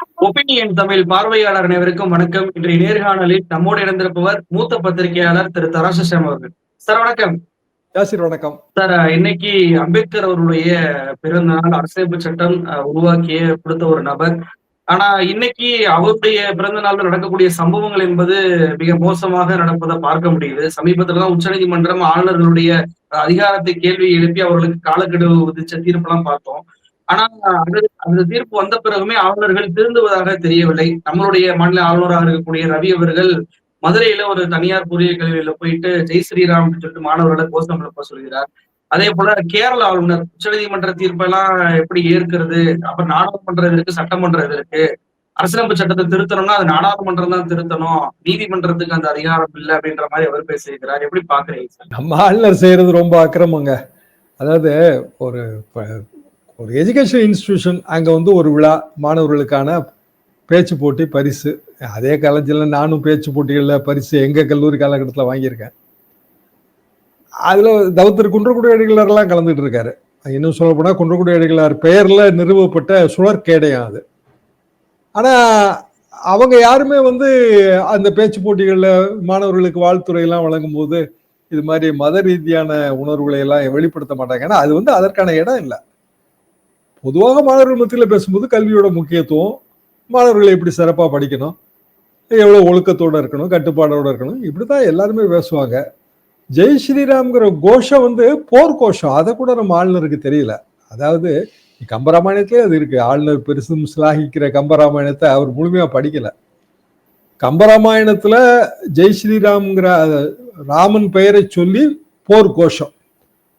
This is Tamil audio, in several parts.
ஒப்பீனியன் தமிழ் பார்வையாளர் அனைவருக்கும் வணக்கம். இன்றைய நேர்காணலில் நம்மோடு இணைந்திருப்பவர் மூத்த பத்திரிகையாளர் திரு தராசம் அவர்கள். சார் வணக்கம். வணக்கம். சார் இன்னைக்கு அம்பேத்கர் அவருடைய பிறந்த நாள் அரசியலமைப்பு சட்டம் உருவாக்கிய கொடுத்த ஒரு நபர். ஆனா இன்னைக்கு அவருடைய பிறந்த நாள்ல நடக்கக்கூடிய சம்பவங்கள் என்பது மிக மோசமாக நடப்பதை பார்க்க முடியுது. சமீபத்துல தான் உச்சநீதிமன்றம் ஆளுநர்களுடைய அதிகாரத்தை கேள்வி எழுப்பி அவர்களுக்கு காலக்கெடு விதிச்ச தீர்ப்பெல்லாம் பார்த்தோம். ஆனா அது அந்த தீர்ப்பு வந்த பிறகுமே ஆளுநர்கள் திருந்துவதாக தெரியவில்லை. நம்மளுடைய மாநில ஆளுநராக இருக்கக்கூடிய ரவி அவர்கள் மதுரையில ஒரு தனியார் பொறியியல் கல்வியில போயிட்டு ஜெய் ஸ்ரீராம் அப்படின்னு சொல்லிட்டு மாணவர்களை கோஷம் எழுப்ப சொல்கிறார். அதே போல கேரள ஆளுநர் உச்சநீதிமன்ற தீர்ப்பெல்லாம் எப்படி ஏற்கிறது? அப்ப நாடாளுமன்றம் இருக்கு சட்டமன்றம் இருக்கு? அரசியலமைப்பு சட்டத்தை திருத்தணும்னா அது நாடாளுமன்றம் தான் திருத்தணும். நீதிமன்றத்துக்கு அந்த அதிகாரம் இல்லை அப்படின்ற மாதிரி அவர் பேசியிருக்கிறார். எப்படி பாக்குறீங்க நம்ம ஆளுநர் செய்யறது ரொம்ப அக்கிரமங்க. அதாவது ஒரு ஒரு எஜுகேஷன் இன்ஸ்டிடியூஷன் அங்கே வந்து ஒரு விழா மாணவர்களுக்கான பேச்சு போட்டி பரிசு. அதே காலேஜில் நானும் பேச்சு போட்டிகளில் பரிசு எங்கள் கல்லூரி காலகட்டத்தில் வாங்கியிருக்கேன். அதில் தவத்திரு குன்றக்குடி அடிகளர்லாம் கலந்துகிட்டு இருக்காரு. இன்னும் சொல்ல குன்றக்குடி அடிகளார் பெயரில் நிறுவப்பட்ட சுழற்கேடயம் அது. ஆனால் அவங்க யாருமே வந்து அந்த பேச்சு போட்டிகளில் மாணவர்களுக்கு வாழ்த்துறையெல்லாம் வழங்கும் போது இது மாதிரி மத ரீதியான உணர்வுகளை எல்லாம் வெளிப்படுத்த மாட்டாங்க. ஏன்னா அது வந்து அதற்கான இடம் இல்லை. பொதுவாக மாணவர்கள் மத்தியில் பேசும்போது கல்வியோட முக்கியத்துவம் மாணவர்கள் எப்படி சிறப்பாக படிக்கணும் எவ்வளோ ஒழுக்கத்தோடு இருக்கணும் கட்டுப்பாடோடு இருக்கணும் இப்படி தான் எல்லாருமே பேசுவாங்க. ஜெய் ஸ்ரீராம்ங்கிற கோஷம் வந்து போர்க்கோஷம் அதை கூட நம்ம ஆளுநருக்கு தெரியல. அதாவது கம்பராமாயணத்திலே அது இருக்குது ஆளுநர் பெருசும் சிலாகிக்கிற கம்பராமாயணத்தை அவர் முழுமையாக படிக்கலை. கம்பராமாயணத்தில் ஜெய் ஸ்ரீராம்ங்கிற ராமன் பெயரை சொல்லி போர் கோஷம்.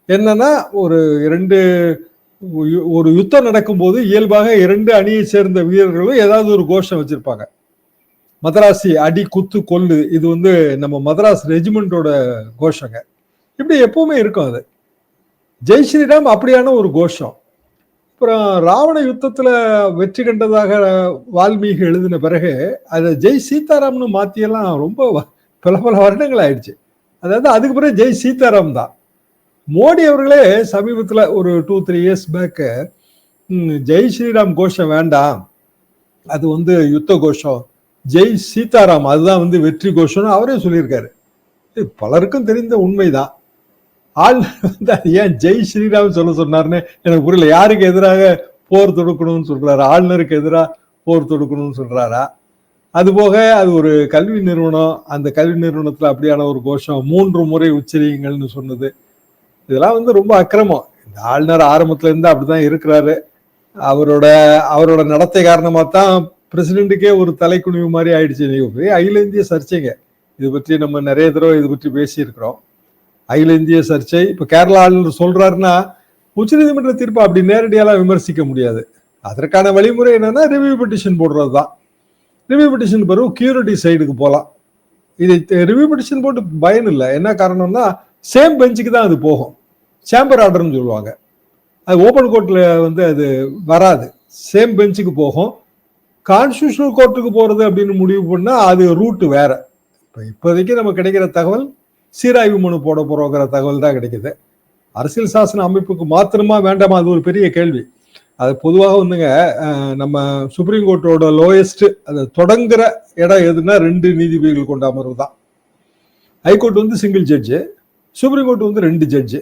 என்னன்னா ஒரு இரண்டு ஒரு யுத்தம் நடக்கும்போது இயல்பாக இரண்டு அணியை சேர்ந்த வீரர்களும் ஏதாவது ஒரு கோஷம் வச்சிருப்பாங்க. மதராசி அடி குத்து கொல்லு இது வந்து நம்ம மதராஸ் ரெஜிமெண்டோட கோஷங்க. இப்படி எப்பவுமே இருக்கும் அது. ஜெய் ஸ்ரீராம் அப்படியான ஒரு கோஷம். அப்புறம் ராவண யுத்தத்தில் வெற்றி கண்டதாக வால்மீகி எழுதின பிறகு அதை ஜெய் சீதாராம்னு மாற்றியெல்லாம் ரொம்ப வ- பல பல வருடங்கள் ஆயிடுச்சு. அதாவது அதுக்கு பிறகு ஜெய் சீதாராம் தான். மோடி அவர்களே சமீபத்தில் ஒரு two three years back Jai Shriram கோஷம் வேண்டாம். அது வந்து யுத்த கோஷம். ஜெய் சீதாராம் அதுதான் வந்து வெற்றி கோஷம்னு அவரே சொல்லியிருக்காரு. பலருக்கும் தெரிந்த உண்மைதான். ஆள் வந்து அது ஏன் ஜெய் ஸ்ரீராம் சொல்ல சொன்னார்னு எனக்கு புரியல. யாருக்கு எதிராக போர் தொடுக்கணும்னு சொல்றாரு? ஆளுநருக்கு எதிராக போர் தொடுக்கணும்னு சொல்றாரா? அது போக அது ஒரு கல்வி நிறுவனம். அந்த கல்வி நிறுவனத்தில் அப்படியான ஒரு கோஷம். மூன்று முறை உச்சரியுங்கள்னு சொன்னது. இதெல்லாம் வந்து ரொம்ப அக்கிரமம். இந்த ஆளுநர் ஆரம்பத்துல இருந்து அப்படிதான் இருக்கிறாரு. அவரோட அவரோட நடத்தை காரணமா தான் பிரசிடென்ட்டுக்கே ஒரு தலைக்குனிவு மாதிரி ஆயிடுச்சு. இன்னைக்கு பெரிய அகில இந்திய சர்ச்சைங்க. இது பற்றி நம்ம நிறைய தடவை இது பற்றி பேசியிருக்கிறோம். அகில இந்திய சர்ச்சை இப்ப கேரளா ஆளுநர் சொல்றாருன்னா உச்சநீதிமன்ற தீர்ப்பை அப்படி நேரடியாலாம் விமர்சிக்க முடியாது. அதற்கான வழிமுறை என்னன்னா ரிவ்யூ பெட்டிஷன் போடுறது தான் ரிவ்யூ பெட்டிஷன் பிறகு கியூரிட்டி சைடுக்கு போகலாம் இது ரிவ்யூ பெட்டிஷன் போட்டு பயன் இல்லை. என்ன காரணம்னா சேம் பெஞ்சுக்கு தான் அது போகும். சேம்பர் ஆர்டர்னு சொல்லுவாங்க. அது ஓப்பன் கோர்ட்டில் வந்து அது வராது. சேம் பெஞ்சுக்கு போகும். கான்ஸ்டியூஷனல் கோர்ட்டுக்கு போகிறது அப்படின்னு முடிவு பண்ணால் அது ரூட்டு வேற. இப்போ இப்போதைக்கு நம்ம கிடைக்கிற தகவல் சீராய்வு மனு போட போகிறோங்கிற தகவல் தான் கிடைக்கிது. அரசியல் சாசன அமைப்புக்கு மாத்திரமா வேண்டாமா? அது ஒரு பெரிய கேள்வி. அது பொதுவாக வந்துங்க நம்ம சுப்ரீம் கோர்ட்டோட லோயஸ்ட் அது தொடங்குற இடம் எதுன்னா ரெண்டு நீதிபதிகள் கொண்ட அமர்வு தான். ஹைகோர்ட் வந்து சிங்கிள் ஜட்ஜு சுப்ரீம் கோர்ட் வந்து ரெண்டு ஜட்ஜு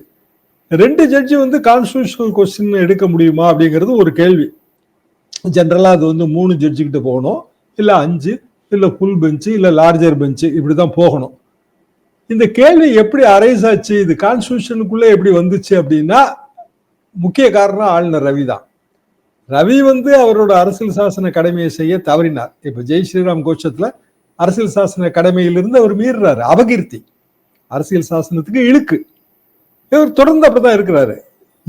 ரெண்டு ஜட்ஜு வந்து கான்ஸ்டியூஷனல் கொஸ்டின் எடுக்க முடியுமா அப்படிங்கிறது ஒரு கேள்வி. ஜென்ரலாக அது வந்து மூணு ஜட்ஜு கிட்ட போகணும். இல்லை அஞ்சு இல்லை ஃபுல் பெஞ்சு இல்லை லார்ஜர் பெஞ்சு இப்படி தான் போகணும். இந்த கேள்வி எப்படி அரைஸ் ஆச்சு? இது கான்ஸ்டியூஷனுக்குள்ளே எப்படி வந்துச்சு அப்படின்னா முக்கிய காரணம் ஆளுநர் ரவி தான். ரவி வந்து அவரோட அரசியல் சாசன கடமையை செய்ய தவறினார். இப்போ ஜெய் ஸ்ரீராம் கோஷத்தில் அரசியல் சாசன கடமையிலிருந்து அவர் மீறுறாரு. அபகீர்த்தி. அரசியல் சாசனத்துக்கு இழுக்கு. இவர் தொடர்ந்து அப்படிதான் இருக்கிறாரு.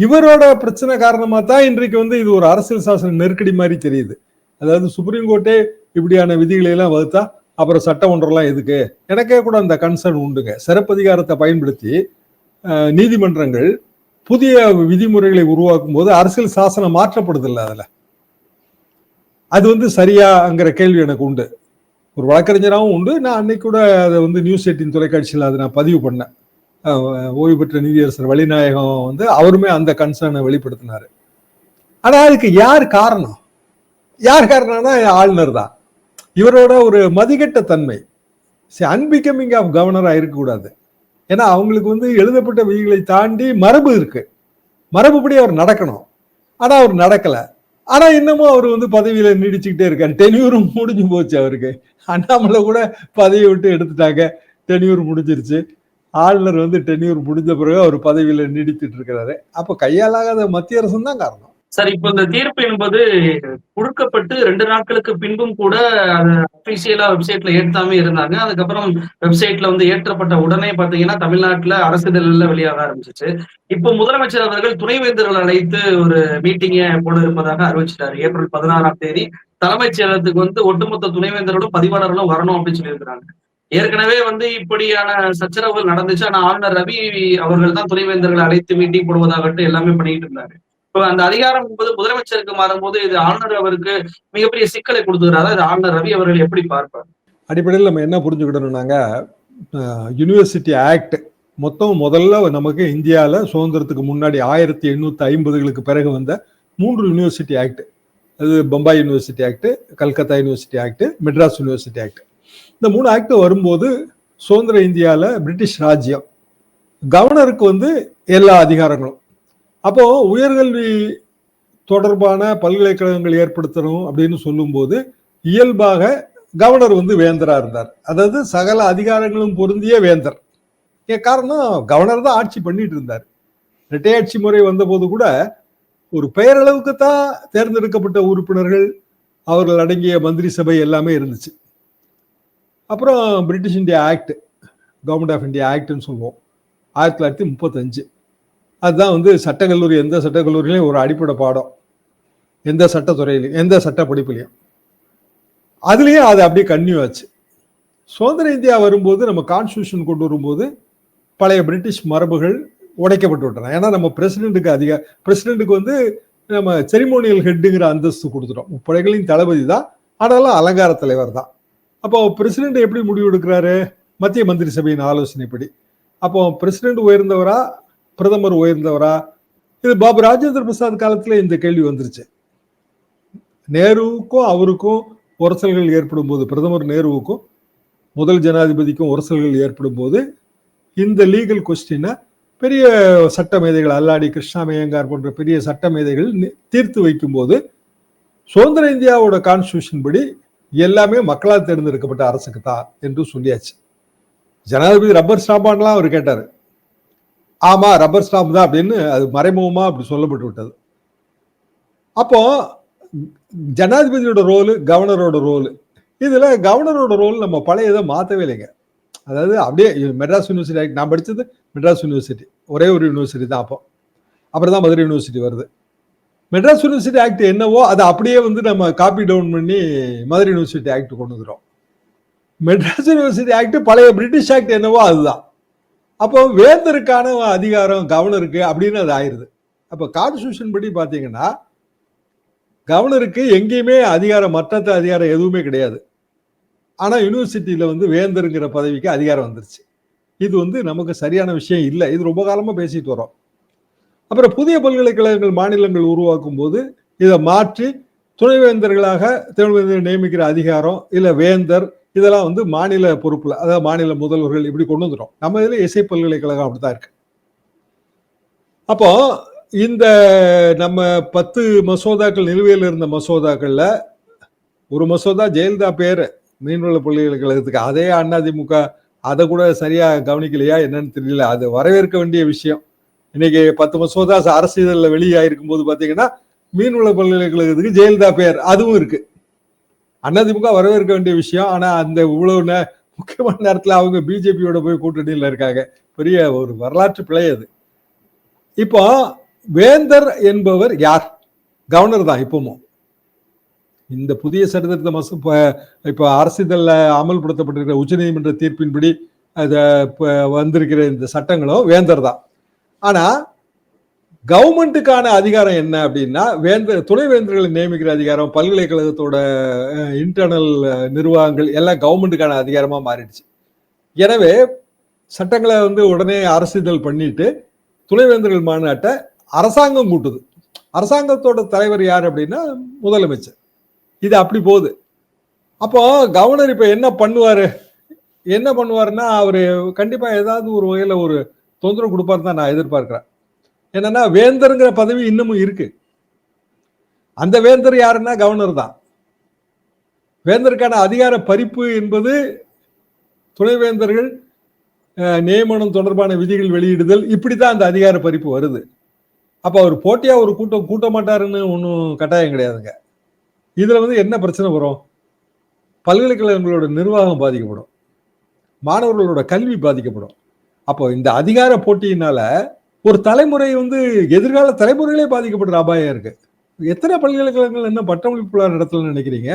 இவரோட பிரச்சனை காரணமா தான் இன்றைக்கு வந்து இது ஒரு அரசியல் சாசன நெருக்கடி மாதிரி தெரியுது. அதாவது சுப்ரீம் கோர்ட்டே இப்படியான விதிகளை எல்லாம் வகுத்தா அப்புறம் சட்டம் ஒன்றெல்லாம் எதுக்கு? எனக்கே கூட அந்த கன்சர்ன் உண்டுங்க. சிறப்பதிகாரத்தை பயன்படுத்தி நீதிமன்றங்கள் புதிய விதிமுறைகளை உருவாக்கும் போது அரசியல் சாசனம் மாற்றப்படுது இல்லை அது வந்து சரியாங்கிற கேள்வி எனக்கு உண்டு. ஒரு வழக்கறிஞராகவும் உண்டு. நான் அன்னைக்கு கூட அதை வந்து நியூஸ் எயிட்டின் தொலைக்காட்சியில் அதை நான் பதிவு பண்ணேன். ஓய்வு பெற்ற நீதியரசர் வழிநாயகம் வந்து அவருமே அந்த கன்சர்னை வெளிப்படுத்தினாரு. ஆனால் அதுக்கு யார் காரணம்? யார் காரணம்னா ஆளுநர் தான். இவரோட ஒரு மதிகட்ட தன்மை. அன்பிகமிங் ஆஃப் கவர்னராக இருக்கக்கூடாது. ஏன்னா அவங்களுக்கு வந்து எழுதப்பட்ட விதிகளை தாண்டி மரபு இருக்கு. மரபுப்படி அவர் நடக்கணும். ஆனால் அவர் நடக்கலை. ஆனால் இன்னமும் அவர் வந்து பதவியில் நீடிச்சுக்கிட்டே இருக்கார். டென்யூரும் முடிஞ்சு போச்சு அவருக்கு. அண்ணாமலை கூட பதவியை விட்டு எடுத்துட்டாங்க. டென்யூர் முடிஞ்சிருச்சு. ஆளுநர் வந்து டென்யூர் முடிஞ்ச பிறகு அவர் பதவியில நீடித்துட்டு இருக்கிறாரு. அப்ப கையாலாகாத மத்திய அரசு தான் காரணம். சார் இப்ப இந்த தீர்ப்பு என்பது கொடுக்கப்பட்டு ரெண்டு நாட்களுக்கு பின்பும் கூட அது அபிஷியலா வெப்சைட்ல ஏற்றாம இருந்தாங்க. அதுக்கப்புறம் வெப்சைட்ல வந்து ஏற்றப்பட்ட உடனே பாத்தீங்கன்னா தமிழ்நாட்டுல அரசிதழ்ல வெளியாக ஆரம்பிச்சிச்சு. இப்போ முதலமைச்சர் அவர்கள் துணைவேந்தர்கள் அழைத்து ஒரு மீட்டிங்கை போட இருப்பதாக அறிவிச்சிட்டாரு. ஏப்ரல் பதினாறாம் தேதி தலைமைச் செயலகத்துக்கு வந்து ஒட்டுமொத்த துணைவேந்தர்களும் பதிவாளர்களும் வரணும் அப்படின்னு சொல்லியிருக்கிறாங்க. ஏற்கனவே வந்து இப்படியான சச்சரவுகள் நடந்துச்சு. ஆனா ஆளுநர் ரவி அவர்கள் தான் துணைவேந்தர்களை அழைத்து மீட்டிங் போடுவதாகட்டும் எல்லாமே பண்ணிட்டு இருந்தாரு. இப்போ அந்த அதிகாரம் என்பது முதலமைச்சருக்கு மாறும்போது இது ஆளுநர் அவருக்கு மிகப்பெரிய சிக்கலை கொடுத்துக்கிறாரா இது ஆளுநர் ரவி அவர்கள் எப்படி பார்ப்பார்? அடிப்படையில் நம்ம என்ன புரிஞ்சுக்கிடணும்னாங்க யூனிவர்சிட்டி ஆக்ட் மொத்தம் முதல்ல நமக்கு இந்தியாவில் சுதந்திரத்துக்கு முன்னாடி ஆயிரத்தி எண்ணூற்றி ஐம்பதுகளுக்கு பிறகு வந்த மூன்று யூனிவர்சிட்டி ஆக்ட் அது Bombay university act Calcutta university act Madras university act இந்த மூணு ஆக்ட் வரும்போது சுதந்திர இந்தியாவில் பிரிட்டிஷ் ராஜ்யம். கவர்னருக்கு வந்து எல்லா அதிகாரங்களும். அப்போ உயர்கல்வி தொடர்பான பல்கலைக்கழகங்கள் ஏற்படுத்தணும் அப்படின்னு சொல்லும்போது இயல்பாக கவர்னர் வந்து வேந்தரா இருந்தார். அதாவது சகல அதிகாரங்களும் பொருந்திய வேந்தர். ஏன் காரணம் கவர்னர் தான் ஆட்சி பண்ணிட்டு இருந்தார். ரெட்டையாட்சி முறை வந்தபோது கூட ஒரு பெயரளவுக்கு தான் தேர்ந்தெடுக்கப்பட்ட உறுப்பினர்கள் அவர்கள் அடங்கிய மந்திரி சபை எல்லாமே இருந்துச்சு. அப்புறம் British India act government of India ஆக்ட்னு சொல்லுவோம். ஆயிரத்தி தொள்ளாயிரத்தி முப்பத்தஞ்சு. அதுதான் வந்து சட்டக்கல்லூரி எந்த சட்டக்கல்லூரிலையும் ஒரு அடிப்படை பாடம். எந்த சட்டத்துறையிலையும் எந்த சட்ட படிப்புலையும் அதுலேயும் அது அப்படியே கன்னியூ ஆச்சு. சுதந்திர இந்தியா வரும்போது நம்ம கான்ஸ்டியூஷன் கொண்டு வரும்போது பழைய பிரிட்டிஷ் மரபுகள் உடைக்கப்பட்டு விட்டன. ஏன்னா நம்ம பிரசிடென்ட்டுக்கு அதிக பிரசிடென்ட்டுக்கு வந்து நம்ம செரிமோனியல் ஹெட்டுங்கிற அந்தஸ்து கொடுத்துட்டோம். முப்படைகளின் தளபதி தான். ஆனாலும் அலங்கார தலைவர் தான். அப்போ பிரசிடென்ட் எப்படி முடிவு எடுக்கிறாரு? மத்திய மந்திரி சபையின் ஆலோசனைப்படி. அப்போ பிரசிடென்ட் உயர்ந்தவரா? பிரதமர் உயர்ந்தவரா? இது பாபு ராஜேந்திர பிரசாத் காலத்தில் இந்த கேள்வி வந்துருச்சு. நேருவுக்கும் அவருக்கும் உரசல்கள் ஏற்படும் போது பிரதமர் நேருவுக்கும் முதல் ஜனாதிபதிக்கும் உரசல்கள் ஏற்படும் போது இந்த லீகல் கொஸ்டினை பெரிய சட்ட மேதைகள் அல்லாடி கிருஷ்ணாமயங்கார் போன்ற பெரிய சட்ட மேதைகள் தீர்த்து வைக்கும்போது சுதந்திர இந்தியாவோட கான்ஸ்டியூஷன் படி எல்லாமே மக்களால் தேர்ந்தெடுக்கப்பட்ட அரசுக்கு தான் என்று சொல்லியாச்சு. ஜனாதிபதி ரப்பர் ஸ்டாம்பான்லாம் அவர் கேட்டார். ஆமாம் ரப்பர் ஸ்டாம்ப் தான் அப்படின்னு அது மறைமுகமாக அப்படி சொல்லப்பட்டு விட்டது. அப்போ ஜனாதிபதியோட ரோலு கவர்னரோட ரோலு. இதில் கவர்னரோட ரோல் நம்ம பழைய இதை இல்லைங்க. அதாவது அப்படியே மெட்ராஸ் யூனிவர்சிட்டி நான் படித்தது மெட்ராஸ் யூனிவர்சிட்டி. ஒரே ஒரு யூனிவர்சிட்டி தான் அப்போ. அப்புறம் தான் மதுரை யூனிவர்சிட்டி வருது. மெட்ராஸ் யூனிவர்சிட்டி ஆக்ட் என்னவோ அதை அப்படியே வந்து நம்ம காப்பி டவுன் பண்ணி மதுரை யூனிவர்சிட்டி ஆக்ட் கொண்டு வந்துடும் மெட்ராஸ் யூனிவர்சிட்டி ஆக்ட் பழைய பிரிட்டிஷ் ஆக்ட் என்னவோ அதுதான். அப்போ வேந்தருக்கான அதிகாரம் கவர்னருக்கு அப்படின்னு அது ஆயிருது. அப்போ கான்ஸ்டியூஷன் படி பார்த்தீங்கன்னா கவர்னருக்கு எங்கேயுமே அதிகாரம் மற்ற அதிகாரம் எதுவுமே கிடையாது. ஆனால் யூனிவர்சிட்டியில் வந்து வேந்தருங்கிற பதவிக்கு அதிகாரம் வந்துருச்சு. இது வந்து நமக்கு சரியான விஷயம் இல்லை. இது ரொம்ப காலமாக பேசிட்டு வரோம் அப்புறம் புதிய பல்கலைக்கழகங்கள் மாநிலங்கள் உருவாக்கும் போது இதை மாற்றி துணைவேந்தர்களாக துணைவேந்தர் நியமிக்கிற அதிகாரம் இல்லை வேந்தர் இதெல்லாம் வந்து மாநில பொறுப்புல அதாவது மாநில முதல்வர்கள் இப்படி கொண்டு வந்துடும் நம்ம இதில் இசை பல்கலைக்கழகம் அப்படிதான் இருக்கு. அப்போ இந்த நம்ம பத்து மசோதாக்கள் நிலுவையில் இருந்த மசோதாக்கள்ல ஒரு மசோதா ஜெயலலிதா பேரு மீன்வள பல்கலைக்கழகத்துக்கு. அதே அதிமுக அதை கூட சரியா கவனிக்கலையா என்னன்னு தெரியல. அது வரவேற்க வேண்டிய விஷயம். இன்னைக்கு பத்து மசோதா அரசியலில் வெளியாயிருக்கும் போது பாத்தீங்கன்னா மீன்வள பல்கலைக்கழகத்துக்கு ஜெயலலிதா பேர் அதுவும் இருக்கு. அதிமுக வரவேற்க வேண்டிய விஷயம். ஆனா அந்த இவ்வளவு முக்கியமான நேரத்தில் அவங்க பிஜேபியோட போய் கூட்டணியில் இருக்காங்க. பெரிய ஒரு வரலாற்று பிழை அது. இப்போ வேந்தர் என்பவர் யார்? கவர்னர் தான் இப்பவும். இந்த புதிய சட்டத்திருத்த மசோ இப்போ அரசிதழில் அமல்படுத்தப்பட்டிருக்கிற உச்சநீதிமன்ற தீர்ப்பின்படி அதை வந்திருக்கிற இந்த சட்டங்களும் வேந்தர் தான். ஆனா கவர்மெண்ட்டுக்கான அதிகாரம் என்ன அப்படின்னா வேந்தர் துணைவேந்தர்களை நியமிக்கிற அதிகாரம் பல்கலைக்கழகத்தோட இன்டர்னல் நிர்வாகங்கள் எல்லாம் கவர்மெண்ட்டுக்கான அதிகாரமா மாறிடுச்சு. எனவே சட்டங்களை வந்து உடனே அரசிதழ் பண்ணிட்டு துணைவேந்தர்கள் மாநாட்டை அரசாங்கம் கூட்டுது. அரசாங்கத்தோட தலைவர் யார் அப்படின்னா முதலமைச்சர். இது அப்படி போகுது. அப்போ கவர்னர் இப்போ என்ன பண்ணுவார்? என்ன பண்ணுவாருன்னா அவர் கண்டிப்பாக ஏதாவது ஒரு வகையில் ஒரு தொந்தரவு கொடுப்பாரு தான் நான் எதிர்பார்க்கிறேன். என்னன்னா வேந்தருங்கிற பதவி இன்னமும் இருக்கு. அந்த வேந்தர் யாருன்னா கவர்னர் தான். வேந்தருக்கான அதிகார பறிப்பு என்பது துணைவேந்தர்கள் நியமனம் தொடர்பான விதிகள் வெளியிடுதல் இப்படி தான் அந்த அதிகார பறிப்பு வருது. அப்போ அவர் போட்டியாக ஒரு கூட்டம் கூட்ட மாட்டாருன்னு ஒன்றும் கட்டாயம் கிடையாதுங்க. இதில் வந்து என்ன பிரச்சனை வரும்? பல்கலைக்கழகங்களோட நிர்வாகம் பாதிக்கப்படும். மாணவர்களோட கல்வி பாதிக்கப்படும். அப்போ இந்த அதிகார போட்டியினால ஒரு தலைமுறை வந்து எதிர்கால தலைமுறைகளே பாதிக்கப்படுற அபாயம் இருக்கு. எத்தனை பல்கலைக்கழகங்கள் என்ன பட்டமளிப்பு நடத்தலன்னு நினைக்கிறீங்க?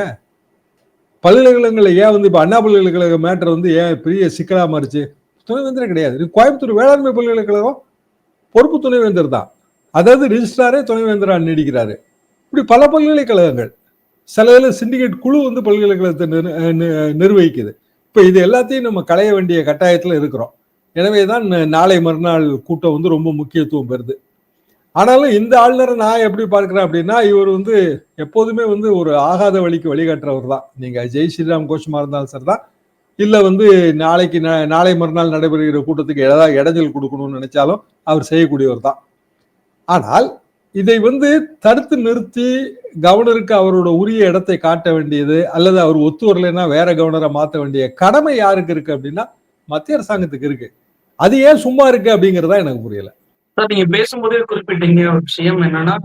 பல்கலைக்கழகங்கள் ஏன் வந்து இப்போ அண்ணா பல்கலைக்கழக மேட்டர் வந்து ஏன் பெரிய சிக்கலாக மாறிச்சு? துணைவேந்தரே கிடையாது. கோயம்புத்தூர் வேளாண்மை பல்கலைக்கழகம் பொறுப்பு துணைவேந்தர் தான். அதாவது ரிஜிஸ்ட்ராரே துணைவேந்தரா நீடிக்கிறாரு. இப்படி பல பல்கலைக்கழகங்கள். சில இதில் சிண்டிகேட் குழு வந்து பல்கலைக்கழகத்தை நிர்வகிக்குது. இப்போ இது எல்லாத்தையும் நம்ம களைய வேண்டிய கட்டாயத்தில் இருக்கிறோம். எனவே தான் நாளை மறுநாள் கூட்டம் வந்து ரொம்ப முக்கியத்துவம் பெறுது. ஆனாலும் இந்த ஆளுநரை நான் எப்படி பார்க்குறேன் அப்படின்னா இவர் வந்து எப்போதுமே வந்து ஒரு ஆகாத வழிக்கு வழிகாட்டுறவர் தான். நீங்கள் ஜெய் ஸ்ரீராம் கோஷமா இருந்தாலும் சரி தான் இல்லை வந்து நாளைக்கு நா- நாளை மறுநாள் நடைபெறுகிற கூட்டத்துக்கு ஏதாவது இடைஞ்சல் கொடுக்கணும்னு நினைச்சாலும் அவர் செய்யக்கூடியவர் தான். ஆனால் இதை வந்து தடுத்து நிறுத்தி கவர்னருக்கு அவரோட உரிய இடத்தை காட்ட வேண்டியது அல்லது அவர் ஒத்து வரலைன்னா வேற கவர்னரை மாற்ற வேண்டிய கடமை யாருக்கு இருக்கு அப்படின்னா மத்திய அரசாங்கத்துக்கு இருக்கு. அது ஏன் சும்மா இருக்கு அப்படிங்கறதா எனக்கு புரியல. சார் நீங்க பேசும்போதே குறிப்பிட்டீங்க ஒரு விஷயம் என்னன்னா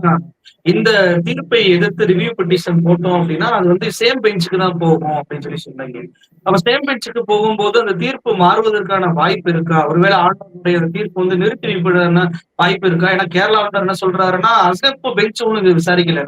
இந்த தீர்ப்பை எதிர்த்து ரிவ்யூ பெட்டிஷன் போட்டோம் அப்படின்னா அது வந்து சேம் பெஞ்சுக்கு தான் போகும் அப்படின்னு சொல்லி சொன்னாங்க. அப்ப சேம் பெஞ்சுக்கு போகும்போது அந்த தீர்ப்பு மாறுவதற்கான வாய்ப்பு இருக்கா? ஒருவேளை ஆளுநருடைய அந்த தீர்ப்பு வந்து நிறுத்தி வைப்பதான வாய்ப்பு இருக்கா? ஏன்னா கேரளா ஆளுநர் என்ன சொல்றாருன்னா அசப்பு பெஞ்ச் ஒண்ணு விசாரிக்கல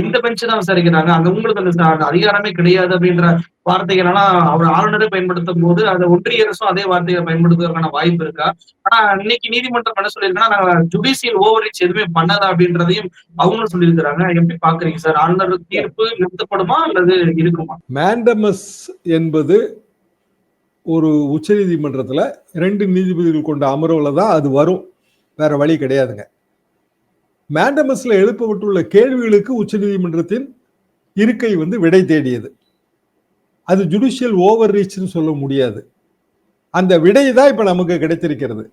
இந்த பெஞ்ச் தான் விசாரிக்கிறாங்க. அங்க உங்களுக்கு அந்த அதிகாரமே கிடையாது அப்படின்ற வார்த்தைகள் ஆனா அவர் ஆளுநரை பயன்படுத்தும் போது அதை ஒன்றிய அரசும் அதே வார்த்தைகளை பயன்படுத்துவதற்கான வாய்ப்பு இருக்கா? ஆனா இன்னைக்கு நீதிமன்றம் என்ன சொல்லியிருக்காங்கன்னா நாங்க ஜுடிஷியல் ஓவர் எதுவுமே பண்ணாதா அப்படின்றதையும் அவங்க அவங்களும் சொல்லியிருக்கிறாங்க. எப்படி பாக்குறீங்க சார்? ஆளுநர் தீர்ப்பு நிறுத்தப்படுமா அல்லது இருக்குமா? மேண்டமஸ் என்பது ஒரு உச்ச நீதிமன்றத்தில் ரெண்டு நீதிபதிகள் கொண்ட அமர்வுல தான் அது வரும். வேற வழி கிடையாதுங்க. மேண்டமஸ்ல எழுப்பப்பட்டுள்ள கேள்விகளுக்கு உச்ச நீதிமன்றத்தின் இருக்கை வந்து விடை தேடியது. அது ஜுடிஷியல் ஓவர் ரீச்னு சொல்ல முடியாது. அந்த விடை தான் இப்ப நமக்கு கிடைத்திருக்கிறது.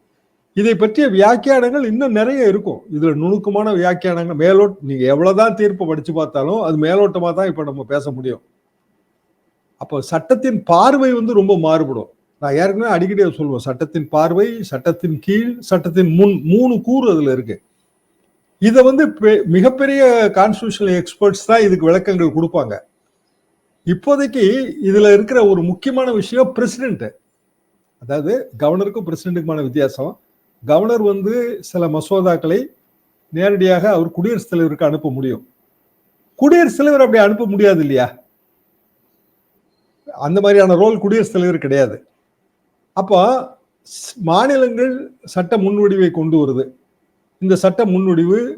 இதை பற்றிய வியாக்கியானங்கள் இன்னும் நிறைய இருக்கும். இதுல நுணுக்கமான வியாக்கியானங்கள் மேலோட் நீங்க எவ்வளவுதான் தீர்ப்பு படிச்சு பார்த்தாலும் அது மேலோட்டமா தான் இப்ப நம்ம பேச முடியும். அப்போ சட்டத்தின் பார்வை வந்து ரொம்ப மாறுபடும். நான் ஏற்கனவே அடிக்கடி சொல்லுவேன் சட்டத்தின் பார்வை சட்டத்தின் கீழ் சட்டத்தின் முன் மூணு கூறு அதுல இருக்கு. இதை வந்து பெ- மிகப்பெரிய கான்ஸ்டியூஷனல் எக்ஸ்பர்ட்ஸ் தான் இதுக்கு விளக்கங்கள் கொடுப்பாங்க. இப்போதைக்கு இதுல இருக்கிற ஒரு முக்கியமான விஷயம் பிரசிடென்ட் அதாவது கவர்னருக்கும் பிரசிடென்ட்டுக்குமான வித்தியாசம். கவர்னர் வந்து சில மசோதாக்களை நேரடியாக அவர் குடியரசுத் தலைவருக்கு அனுப்ப முடியும். குடியரசுத் தலைவர் அப்படி அனுப்ப முடியாது இல்லையா? அந்த மாதிரியான ரோல் குடியரசுத் தலைவர் கிடையாது. அப்போ மாநிலங்கள் சட்ட முன்வடிவை கொண்டு வருது. இந்த சட்ட முன்வடிவு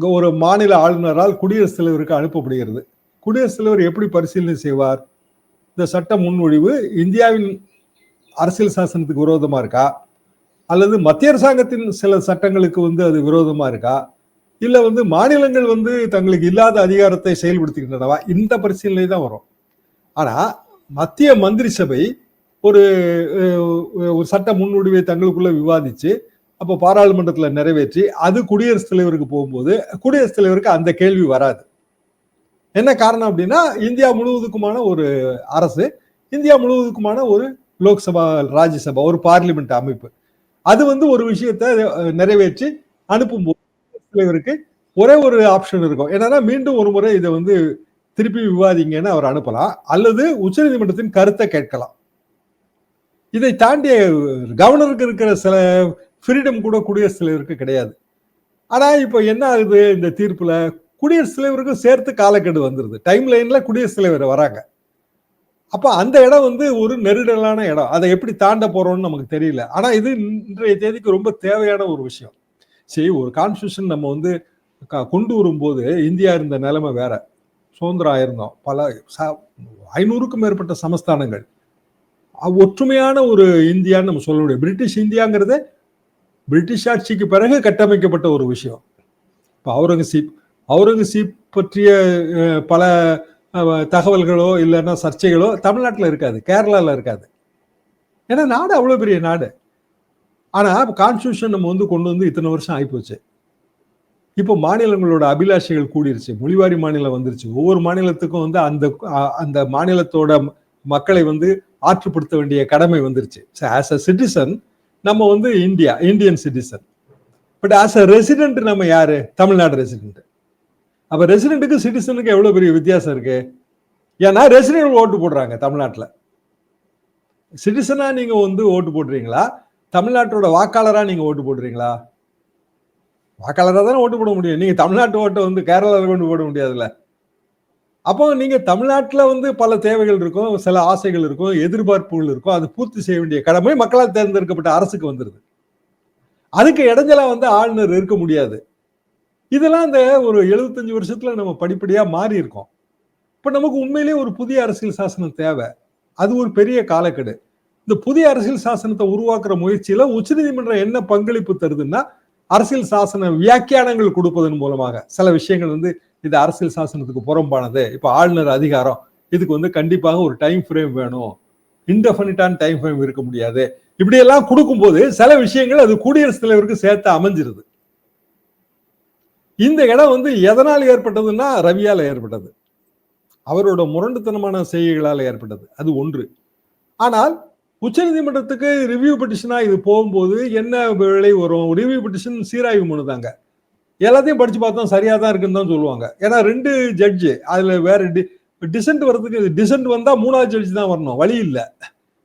ஒரு மாநில ஆளுநரால் குடியரசுத் தலைவருக்கு அனுப்பப்படுகிறது. குடியரசுத் தலைவர் எப்படி பரிசீலனை செய்வார்? இந்த சட்ட முன்வடிவு இந்தியாவின் அரசியல் சாசனத்துக்கு விரோதமாக இருக்கா? அல்லது மத்திய அரசாங்கத்தின் சில சட்டங்களுக்கு வந்து அது விரோதமா இருக்கா? இல்ல வந்து மாநிலங்கள் வந்து தங்களுக்கு இல்லாத அதிகாரத்தை செயல்படுத்துகின்றனவா? இந்த பரிசீலனை தான் வரும். ஆனா மத்திய மந்திரி சபை ஒரு ஒரு சட்ட முன்வடிவை தங்களுக்குள்ள விவாதிச்சு அப்போ பாராளுமன்றத்தில் நிறைவேற்றி அது குடியரசுத் தலைவருக்கு போகும்போது குடியரசுத் தலைவருக்கு அந்த கேள்வி வராது. என்ன காரணம் அப்படின்னா இந்தியா முழுவதுக்குமான ஒரு அரசு இந்தியா முழுவதுக்குமான ஒரு லோக்சபா ராஜ்யசபா ஒரு பார்லிமெண்ட் அமைப்பு. அது வந்து ஒரு விஷயத்தை நிறைவேற்றி அனுப்பும்போது தலைவருக்கு ஒரே ஒரு ஆப்ஷன் இருக்கும். என்னன்னா மீண்டும் ஒரு முறை இதை வந்து திருப்பி விவாதிங்கன்னு அவர் அனுப்பலாம். அல்லது உச்சநீதிமன்றத்தின் கருத்தை கேட்கலாம். இதை தாண்டிய கவர்னருக்கு இருக்கிற சில ஃப்ரீடம் கூட குடியரசுத் தலைவருக்கு கிடையாது. ஆனால் இப்போ என்ன ஆகுது? இந்த தீர்ப்பில் குடியரசுத் தலைவருக்கும் சேர்த்து காலக்கெடு வந்துருது. டைம் லைனில் குடியரசுத் தலைவர் வராங்க. அப்போ அந்த இடம் வந்து ஒரு நெருடலான இடம். அதை எப்படி தாண்ட போறோம்னு நமக்கு தெரியல. ஆனா இது இன்றைய தேதிக்கு ரொம்ப தேவையான ஒரு விஷயம். சரி ஒரு கான்ஸ்டியூஷன் நம்ம வந்து க- கொண்டு வரும்போது இந்தியா இருந்த நிலைமை வேற. சுதந்திரம் ஆயிருந்தோம். பல ஐநூறுக்கும் மேற்பட்ட சமஸ்தானங்கள். ஒற்றுமையான ஒரு இந்தியான்னு நம்ம சொல்ல முடியும். பிரிட்டிஷ் இந்தியாங்கிறது பிரிட்டிஷ் ஆட்சிக்கு பிறகு கட்டமைக்கப்பட்ட ஒரு விஷயம். இப்போ அவுரங்கசீப் அவுரங்கசீப் பற்றிய பல தகவல்களோ இல்லைன்னா சர்ச்சைகளோ தமிழ்நாட்டில் இருக்காது கேரளாவில் இருக்காது. ஏன்னா நாடு அவ்வளோ பெரிய நாடு. ஆனால் கான்ஸ்டியூஷன் நம்ம வந்து கொண்டு வந்து இத்தனை வருஷம் ஆகிப்போச்சு இப்போ மாநிலங்களோட அபிலாஷைகள் கூடிருச்சு. மொழிவாரி மாநிலம் வந்துருச்சு. ஒவ்வொரு மாநிலத்துக்கும் வந்து அந்த அந்த மாநிலத்தோட மக்களை வந்து ஆற்றுப்படுத்த வேண்டிய கடமை வந்துருச்சு. ஆஸ் அ சிட்டிசன் நம்ம வந்து India Indian citizen but as a resident நம்ம யாரு? தமிழ்நாடு ரெசிடென்ட் அப்ப ரெசிடென்ட்டுக்கு சிட்டிசனுக்கு எவ்வளவு பெரிய வித்தியாசம் இருக்கு? ஏன்னா ரெசிடென்ட் ஓட்டு போடுறாங்க தமிழ்நாட்டில். சிட்டிசனா நீங்க வந்து ஓட்டு போடுறீங்களா? தமிழ்நாட்டோட வாக்காளரா நீங்க ஓட்டு போடுறீங்களா? வாக்காளராக தானே ஓட்டு போட முடியும். நீங்க தமிழ்நாட்டு ஓட்டை வந்து கேரளாவில் கொண்டு போட முடியாதுல்ல. அப்போ நீங்க தமிழ்நாட்டில் வந்து பல தேவைகள் இருக்கும் சில ஆசைகள் இருக்கும் எதிர்பார்ப்புகள் இருக்கும். அது பூர்த்தி செய்ய வேண்டிய கடமை மக்களால் தேர்ந்தெடுக்கப்பட்ட அரசுக்கு வந்துருது. அதுக்கு இடைஞ்சலா வந்து ஆளுநர் இருக்க முடியாது. இதெல்லாம் அந்த ஒரு எழுபத்தஞ்சு வருஷத்துல நம்ம படிப்படியா மாறி இருக்கோம் இப்ப நமக்கு உண்மையிலேயே ஒரு புதிய அரசியல் சாசனம் தேவை. அது ஒரு பெரிய காலக்கெடு. இந்த புதிய அரசியல் சாசனத்தை உருவாக்குற முயற்சியில உச்சநீதிமன்றம் என்ன பங்களிப்பு தருதுன்னா அரசியல் சாசன வியாக்கியானங்கள் கொடுப்பதன் மூலமாக. சில விஷயங்கள் வந்து இது அரசியல் சாசனத்துக்கு புறம்பானது. இப்ப ஆளுநர் அதிகாரம் இதுக்கு வந்து கண்டிப்பாக ஒரு டைம் ஃப்ரேம் வேணும். இன்டெஃபினிட்டான டைம் ஃப்ரேம் இருக்க முடியாது. இப்படியெல்லாம் கொடுக்கும்போது சில விஷயங்கள் அது குடியரசுத் தலைவருக்கு சேர்த்து அமைஞ்சிருது. இந்த இடம் வந்து எதனால் ஏற்பட்டதுன்னா ரவியால் ஏற்பட்டது. அவரோட முரண்டுத்தனமான செய்கைகளால் ஏற்பட்டது. அது ஒன்று. ஆனால் உச்சநீதிமன்றத்துக்கு ரிவ்யூ பெட்டிஷனாக இது போகும்போது என்ன விலை வரும்? ரிவ்யூ பெட்டிஷன் சீராய்வு மனு தாங்க. எல்லாத்தையும் படித்து பார்த்தோம் சரியாக தான் இருக்குன்னு தான் சொல்லுவாங்க. ஏன்னா ரெண்டு ஜட்ஜு அதில் வேறு டி டிசென்ட் வர்றதுக்கு டிசென்ட் வந்தால் மூணாவது ஜட்ஜ் தான் வரணும். வழி இல்லை.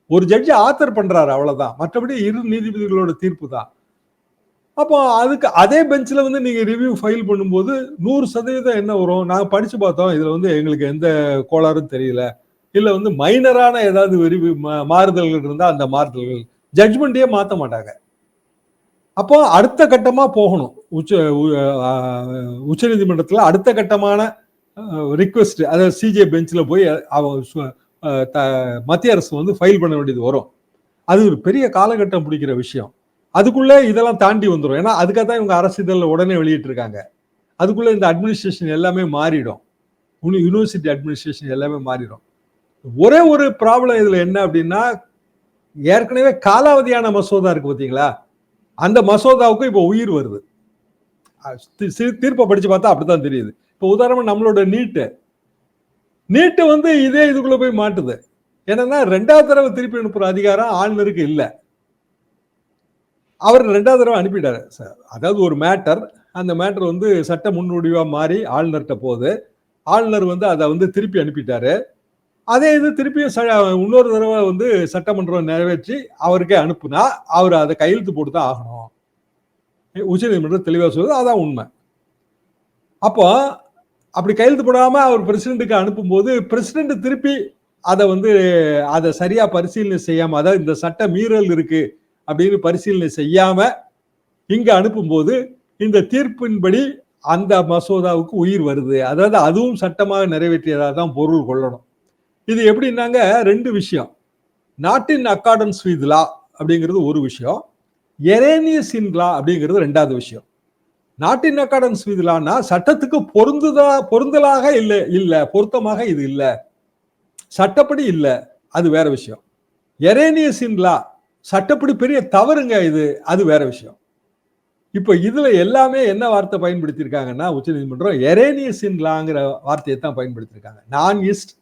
ஒரு ஜட்ஜி ஆத்தர் பண்ணுறாரு அவ்வளோதான் மற்றபடி இரு நீதிபதிகளோட தீர்ப்பு தான். அப்போ அதுக்கு அதே பெஞ்சில் வந்து நீங்கள் ரிவ்யூ ஃபைல் பண்ணும்போது நூறு சதவீதம் என்ன வரும்? நாங்கள் படித்து பார்த்தோம். இதில் வந்து எங்களுக்கு எந்த கோளாறும் தெரியல. இல்லை வந்து மைனரான ஏதாவது ரிவ்யூ மா- மாறுதல்கள் இருந்தால் அந்த மாறுதல்கள் ஜட்ஜ்மெண்ட்டே மாற்ற மாட்டாங்க. அப்போ அடுத்த கட்டமாக போகணும். உச்ச உச்ச நீதிமன்றத்தில் அடுத்த கட்டமான ரிக்வெஸ்ட் அதாவது சிஜே பெஞ்சில் போய் அவ த- மத்திய அரசு வந்து ஃபைல் பண்ண வேண்டியது வரும். அது ஒரு பெரிய காலகட்டம் பிடிக்கிற விஷயம். அதுக்குள்ளே இதெல்லாம் தாண்டி வந்துடும் ஏன்னா அதுக்காக தான் இவங்க அரசிதழில் உடனே வெளியிட்டிருக்காங்க. அதுக்குள்ளே இந்த அட்மினிஸ்ட்ரேஷன் எல்லாமே மாறிடும். யூனிவர்சிட்டி அட்மினிஸ்ட்ரேஷன் எல்லாமே மாறிடும். ஒரே ஒரு ப்ராப்ளம் இதில் என்ன அப்படின்னா ஏற்கனவே காலாவதியான மசோதா இருக்கு பார்த்தீங்களா? அந்த மசோதாவுக்கும் இப்போ உயிர் வருது. தீர்ப்பை படித்து பார்த்தா அப்படித்தான் தெரியுது. இப்போ உதாரணமாக நம்மளோட நீட்டு. நீட்டு வந்து இதே இதுக்குள்ளே போய் மாட்டுது. என்னன்னா ரெண்டாவது தடவை திருப்பி அனுப்புகிற அதிகாரம் ஆளுநருக்கு இல்லை. அவர் ரெண்டாவது தடவை அனுப்பிட்டார் சார் அதாவது ஒரு மேட்டர் அந்த மேட்டர் வந்து சட்ட முன்னுடிவாக மாறி ஆளுநர்கிட்ட போகுது. ஆளுநர் வந்து அதை வந்து திருப்பி அனுப்பிட்டாரு. அதே இது திருப்பியும் ச- இன்னொரு தடவை வந்து சட்டமன்றம் நிறைவேற்றி அவருக்கே அனுப்புனா அவர் அதை கையெழுத்து போட்டு தான் ஆகணும். உச்சநீதிமன்றம் தெளிவாக சொல்லுது அதான் உண்மை. அப்போ அப்படி கையெழுத்து போடாமல் அவர் பிரசிடென்ட்டுக்கு அனுப்பும்போது பிரசிடென்ட் திருப்பி அதை வந்து அதை சரியாக பரிசீலனை செய்யாமல் அதாவது இந்த சட்ட மீறல் இருக்குது அப்படின்னு பரிசீலனை செய்யாம இங்கே அனுப்பும்போது இந்த தீர்ப்பின்படி அந்த மசோதாவுக்கு உயிர் வருது. அதாவது அதுவும் சட்டமாக நிறைவேற்றியதாக தான் பொருள் கொள்ளணும். இது எப்படின்னாங்க? ரெண்டு விஷயம். Not in accordance with law அப்படிங்கிறது ஒரு விஷயம். எரேனியஸ் இன் லா அப்படிங்கிறது ரெண்டாவது விஷயம். நாட் இன் அக்கார்டன்ஸ் வித் லான்னா சட்டத்துக்கு பொருந்துதா பொருந்தலாக இல்லை இல்லை. பொருத்தமாக இது இல்லை. சட்டப்படி இல்லை. அது வேற விஷயம். எரேனியஸ் இன் லா சட்டப்படி பெரிய தவறுங்க இது. அது வேற விஷயம். இப்போ இதுல எல்லாமே என்ன வார்த்தை பயன்படுத்தியிருக்காங்கன்னா உச்சநீதிமன்றம் எரேனியஸ் இன்லாங்கிற வார்த்தையை தான் பயன்படுத்தியிருக்காங்க. நான் இஸ்ட்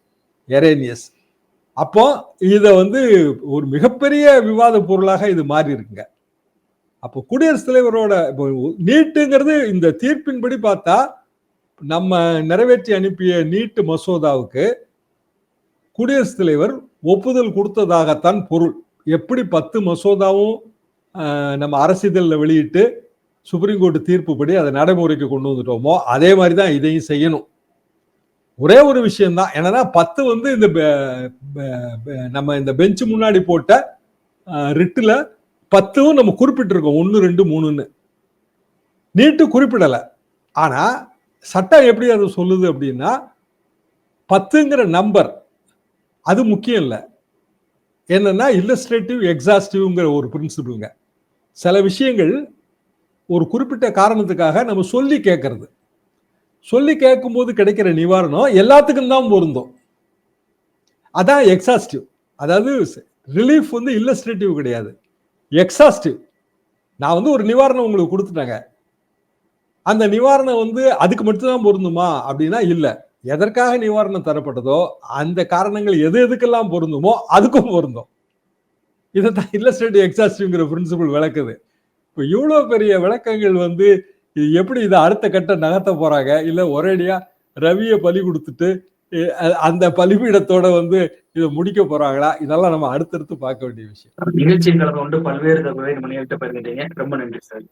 எரேனியஸ். அப்போ இதை வந்து ஒரு மிகப்பெரிய விவாத பொருளாக இது மாறி இருக்குங்க அப்போ குடியரசுத் தலைவரோட இப்போ நீட்டுங்கிறது இந்த தீர்ப்பின்படி பார்த்தா நம்ம நிறைவேற்றி அனுப்பிய நீட்டு மசோதாவுக்கு குடியரசுத் தலைவர் ஒப்புதல் கொடுத்ததாகத்தான் பொருள். எப்படி பத்து மசோதாவும் நம்ம அரசிதழில் வெளியிட்டு சுப்ரீம் கோர்ட் தீர்ப்புப்படி அதை நடைமுறைக்கு கொண்டு வந்துட்டோமோ அதே மாதிரி தான் இதையும் செய்யணும். ஒரே ஒரு விஷயம்தான். என்னன்னா பத்து வந்து இந்த நம்ம இந்த பெஞ்சு முன்னாடி போட்ட ரிட்டில் பத்தும் நம்ம குறிப்பிட்டிருக்கோம். ஒன்று ரெண்டு மூணுன்னு. நீட்டு குறிப்பிடலை. ஆனால் சட்டம் எப்படி அதை சொல்லுது அப்படின்னா பத்துங்கிற நம்பர் அது முக்கியம் இல்லை. என்னன்னா இல்லஸ்ட்ரேட்டிவ் எக்ஸாஸ்டிவ்ங்கிற ஒரு பிரின்சிபிளுங்க சில விஷயங்கள் ஒரு குறிப்பிட்ட காரணத்துக்காக நம்ம சொல்லி கேட்கறது சொல்லி கேட்கும்போது கிடைக்கிற நிவாரணம் எல்லாத்துக்கும் தான் பொருந்தும். அதான் எக்ஸாஸ்டிவ் அதாவது ரிலீஃப் வந்து இல்லஸ்ட்ரேட்டிவ் கிடையாது. எக்ஸாஸ்டிவ் நான் வந்து ஒரு நிவாரணம் உங்களுக்கு கொடுத்துட்டேங்க. அந்த நிவாரணம் வந்து அதுக்கு மட்டும்தான் பொருந்துமா அப்படின்னா இல்லை. எதற்காக நிவாரணம் தரப்பட்டதோ அந்த காரணங்கள் எது எதுக்கெல்லாம் பொருந்துமோ அதுக்கும் பொருந்தும். இதைத்தான் இல்லஸ்ட்ரேட்டிவ் எக்ஸாஸ்டிவ்ங்கிற பிரின்சிபல் விளக்குது. இப்போ இவ்வளோ பெரிய விளக்கங்கள் வந்து எப்படி இதை அடுத்த கட்ட நகர்த்த போறாங்க? இல்ல ஒரேடியா ரவியை பலி கொடுத்துட்டு அந்த பலிபீடத்தோட வந்து இதை முடிக்க போறாங்களா? இதெல்லாம் நம்ம அடுத்தடுத்து பார்க்க வேண்டிய விஷயம். நிகழ்ச்சியின் கலந்து கொண்டு பல்வேறு தகவலை நம்ம நேரிட்ட பகிர்ந்துட்டீங்க. ரொம்ப நன்றி சார்.